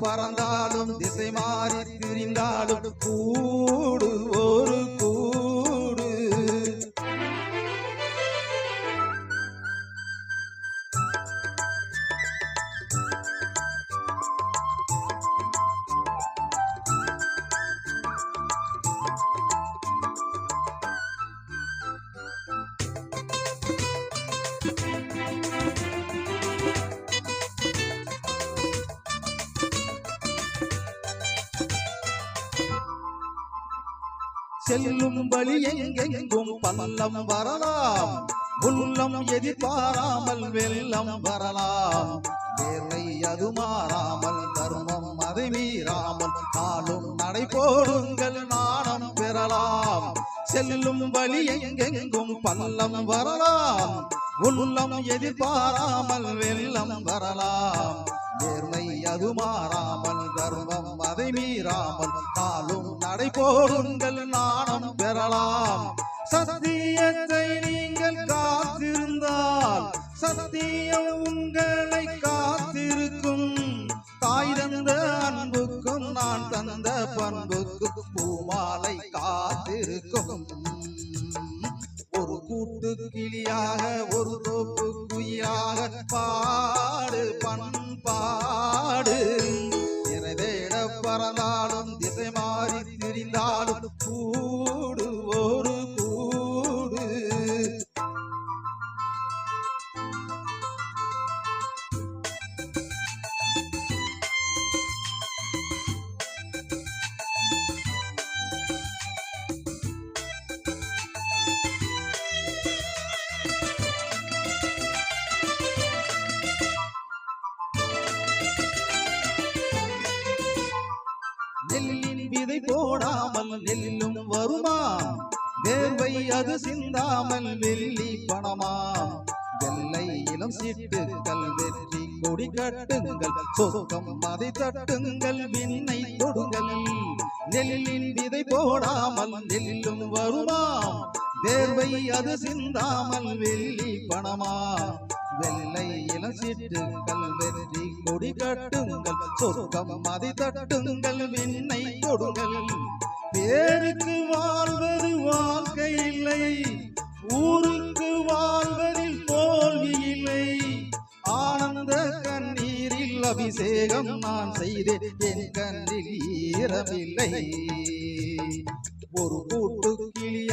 பறந்தாலும் திசை மாறி திரிந்தாலும் கூடு ஒரு செல்லும் வழி எங்கெங்கும் பள்ளம் வரலாம். உள்ளம் எதிர்பாராமல் வெள்ளம் வரலாம். வேலை அது மாறாமல் தர்மம் அதை மீறாமல் நாளும் நடை போடுங்கள் நாணம் பெறலாம். செல்லும் வழி எங்கெங்கும் பள்ளம் வரலாம். உள்ளம் எதிர்பாராமல் வெள்ளம் வரலாம். நேர்மை அது மாறாமல் தர்மம் அதை மீறாமல் நாளும் நடை போடுங்கள் நாணம் பெறலாம். சத்தியத்தை நீங்கள் காத்திருந்தால் சத்தியம் உங்களை காத்திருக்கும். தாய் தந்த அன்புக்கும் நான் தந்த பண்புக்கும் பூமாலை காத்திருக்கும். திரிந்தாலும் கூடு ஒரு கூடு. நெல்லின் விதை போடாமல் நெல்லும் வருமா? வேர்வை அது சிந்தாமல் வெள்ளி பணமா? வெள்ளை இளம் சீட்டுகள் வெற்றி கொடி கட்டுங்கள். சொர்க்கம் அதை தட்டுங்கள் விண்ணை தொடுங்கள். நெல்லின் விதை போடாமல் நெல்லும் வருமா? தேர்வை அது சிந்தாமல் வெள்ளி பணமா? வெள்ளை இளசீட்டுக்கள் வெற்றி கொடி கட்டுங்கள் சொர்க்கம் மதி தட்டுங்கள் விண்ணை கொடுங்கள். பேருக்கு வாழ்வது வாழ்க்கை இல்லை ஊருக்கு வாழ்வதில் தோல்வி இல்லை. ஆனந்த கண்ணீரில் அபிஷேகம் நான் செய்தேன் என் கண்ணில் ஈரமில்லை ஒரு கூட்டம்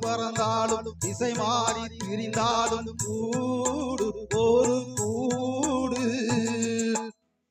பறந்தாலும் திசை மாறி திரிந்தாலும் கூடு ஒரு கூடு.